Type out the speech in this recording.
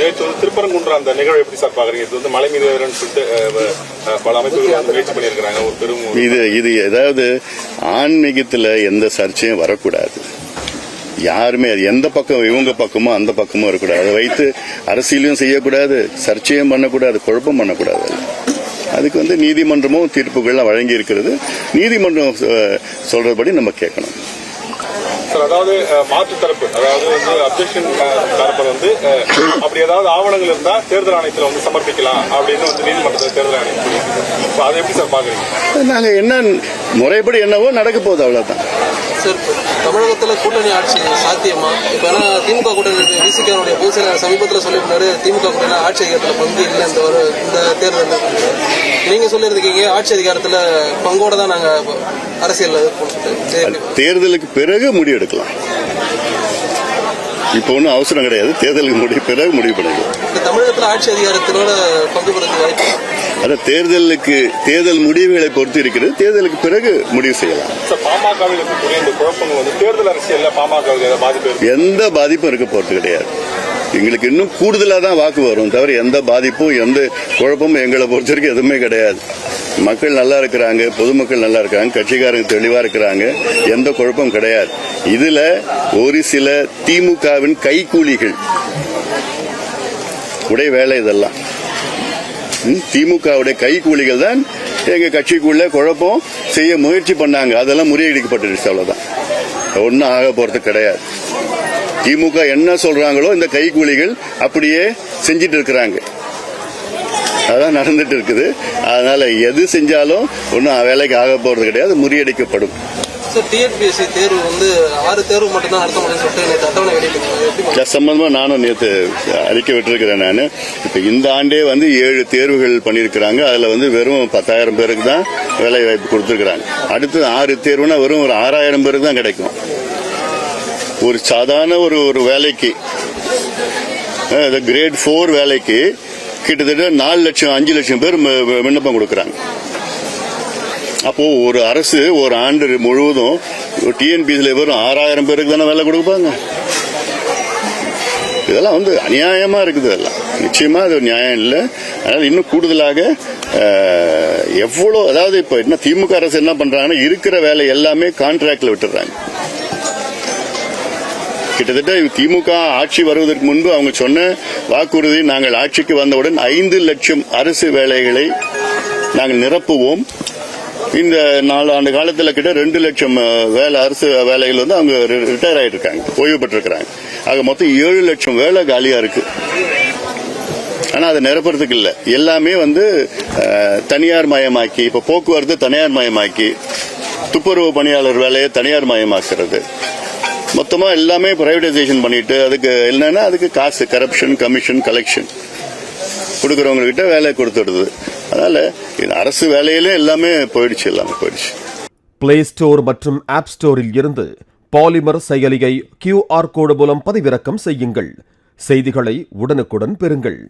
நேற்று வந்து திருப்பரங்குன்ற அந்த நிகழ்வு எப்படி சார் பாக்குறீங்க? இது வந்து மலை மீது சொல்லிட்டு பல அமைப்புகள் வந்து முயற்சி பண்ணியிருக்கிறாங்க. ஒரு பெரும் இது இது ஏதாவது ஆன்மீகத்துல எந்த சர்ச்சையும் வரக்கூடாது. யாருமே அது எந்த பக்கம் இவங்க பக்கமோ அந்த பக்கமோ இருக்கக்கூடாது. அதை வைத்து அரசியலையும் செய்யக்கூடாது சர்ச்சையும் பண்ணக்கூடாது குழப்பம் பண்ணக்கூடாது. அதுக்கு வந்து நீதிமன்றமும் தீர்ப்புகள்லாம் வழங்கி இருக்கிறது நீதிமன்றம் சொல்றபடி நம்ம கேட்கணும். சார் அதாவது மாற்று தரப்பு அதாவது வந்து அப்ஜெக்ஷன் தரப்பு வந்து அப்படி ஏதாவது ஆவணங்கள் இருந்தா தேர்தல் ஆணையத்தில் வந்து சமர்ப்பிக்கலாம் அப்படின்னு வந்து நீதிமன்றத்தில் தேர்தல் ஆணையம் அதை எப்படி சார் பாக்குறீங்க? நாங்க என்ன முறைப்படி என்னவோ நடக்க போகுது அவ்வளவுதான். சார் தமிழகத்துல கூட்டணி ஆட்சி சாத்தியமா? இப்ப ஏன்னா திமுக கூட்டணி விசிகனுடைய பொதுச் செயலாளர் சமீபத்தில் சொல்லியிருந்தாரு திமுக கூட்டணி ஆட்சி அதிகாரத்துல பங்கு இல்லை இந்த தேர்தல் நீங்க சொல்லியிருக்கீங்க ஆட்சி அதிகாரத்துல பங்கோட தான் நாங்க அரசியல். தேர்தலுக்கு பிறகு முடிவெடுக்கலாம் இப்போ ஒன்றும் அவசரம் கிடையாது. தேர்தலுக்கு முடிவு பிறகு முடிவு பண்ணிக்கலாம். தமிழகத்துல ஆட்சி அதிகாரத்தினோட பங்கு இருக்கா? அது தேர்தலுக்கு தேர்தல் முடிவுகளை பொறுத்து இருக்கிறது. தேர்தலுக்கு பிறகு முடிவு செய்யலாம். இருக்கு? எந்த பாதிப்பும் இருக்க போறது கிடையாது. எங்களுக்கு இன்னும் கூடுதலாக தான் வாக்கு வரும். தவிர எந்த பாதிப்பும் எந்த குழப்பமும் எங்களை பொறுத்த வரைக்கும் எதுவுமே கிடையாது. மக்கள் நல்லா இருக்கிறாங்க பொதுமக்கள் நல்லா இருக்காங்க கட்சிக்காரங்க தெளிவா இருக்கிறாங்க எந்த குழப்பமும் கிடையாது. இதுல ஒரு சில திமுகவின் கைக்கூலிகள் உடைய வேலை இதெல்லாம். திமுகவுடைய கைக்கூலிகள் தான் எங்க கட்சிக்குள்ள குழப்பம் செய்ய முயற்சி பண்ணாங்க. அதெல்லாம் முறியடிக்கப்பட்டுருச்சு அவ்வளவுதான். ஒன்றும் ஆக போறது கிடையாது. திமுக என்ன சொல்றாங்களோ இந்த கைக்கூலிகள் அப்படியே செஞ்சிட்டு இருக்கிறாங்க அதான் நடந்துட்டு இருக்குது அதனால எது செஞ்சாலும் ஒன்றும் வேலைக்கு ஆக போறது கிடையாது முறியடிக்கப்படும். டிஎன்பிஎஸ்சி தேர்வு வந்து ஆறு தேர்வு மட்டும்தான் நடத்த முடியும்னு சொல்லிட்டு நேற்று அட்டவணை வெளியிட்டிருக்காங்க எப்படி பாக்குறீங்க? அது சம்பந்தமா நானும் நேற்று அறிக்கை விட்டுருக்கிறேன் நான். இப்ப இந்த ஆண்டே வந்து ஏழு தேர்வுகள் பண்ணியிருக்கிறாங்க. அதுல வந்து வெறும் பத்தாயிரம் பேருக்கு தான் வேலை வாய்ப்பு கொடுத்துருக்காங்க அடுத்து ஆறு தேர்வுனா வெறும் ஒரு ஆறாயிரம் பேருக்கு தான் கிடைக்கும். ஒரு சாதாரண ஒரு ஒரு வேலைக்கு கிரேட் ஃபோர் வேலைக்கு கிட்டத்தட்ட நாலு லட்சம் அஞ்சு லட்சம் பேர் விண்ணப்பம் கொடுக்குறாங்க. அப்போ ஒரு அரசு ஒரு ஆண்டு முழுவதும் டிஎன்பிசியில் வெறும் ஆறாயிரம் பேருக்கு தானே வேலை கொடுப்பாங்க. இதெல்லாம் வந்து அநியாயமா இருக்குது இதெல்லாம். நிச்சயமா அது நியாயம் இல்லை. அதனால இன்னும் கூடுதலாக எவ்வளோ அதாவது இப்போ என்ன திமுக அரசு என்ன பண்றாங்கன்னா இருக்கிற வேலை எல்லாமே கான்ட்ராக்டில் விட்டுறாங்க. கிட்டத்தட்ட திமுக ஆட்சி வருவதற்கு முன்பு அவங்க சொன்ன வாக்குறுதி நாங்கள் ஆட்சிக்கு வந்தவுடன் ஐந்து லட்சம் அரசு வேலைகளை நாங்கள் நிரப்புவோம். இந்த நாலு ஆண்டு காலத்தில் கிட்ட ரெண்டு லட்சம் வேலை அரசு வேலைகள் வந்து அவங்க ரிட்டையர் ஆயிட்டு ஓய்வு பெற்றிருக்கிறாங்க. ஆக மொத்தம் ஏழு லட்சம் வேலை காலியாக இருக்கு. ஆனால் அதை நிரப்புறதுக்கு இல்லை. எல்லாமே வந்து தனியார் மயமாக்கி இப்போ போக்குவரத்து தனியார் மயமாக்கி துப்புரவு பணியாளர் வேலையை தனியார் மயமாக்குறது. மொத்தமாக எல்லாமே பிரைவேடைசேஷன் பண்ணிட்டு அதுக்கு என்னன்னா அதுக்கு காசு கரப்ஷன் கமிஷன் கலெக்ஷன் கொடுக்கறவங்க வேலையை கொடுத்துடுது. அதனால இது அரசு வேலையிலே எல்லாமே போயிடுச்சு எல்லாமே போயிடுச்சு. பிளே ஸ்டோர் மற்றும் ஆப் ஸ்டோரில் இருந்து பாலிமர் செயலியை கியூஆர் கோடு மூலம் பதிவிறக்கம் செய்யுங்கள். செய்திகளை உடனுக்குடன் பெறுங்கள்.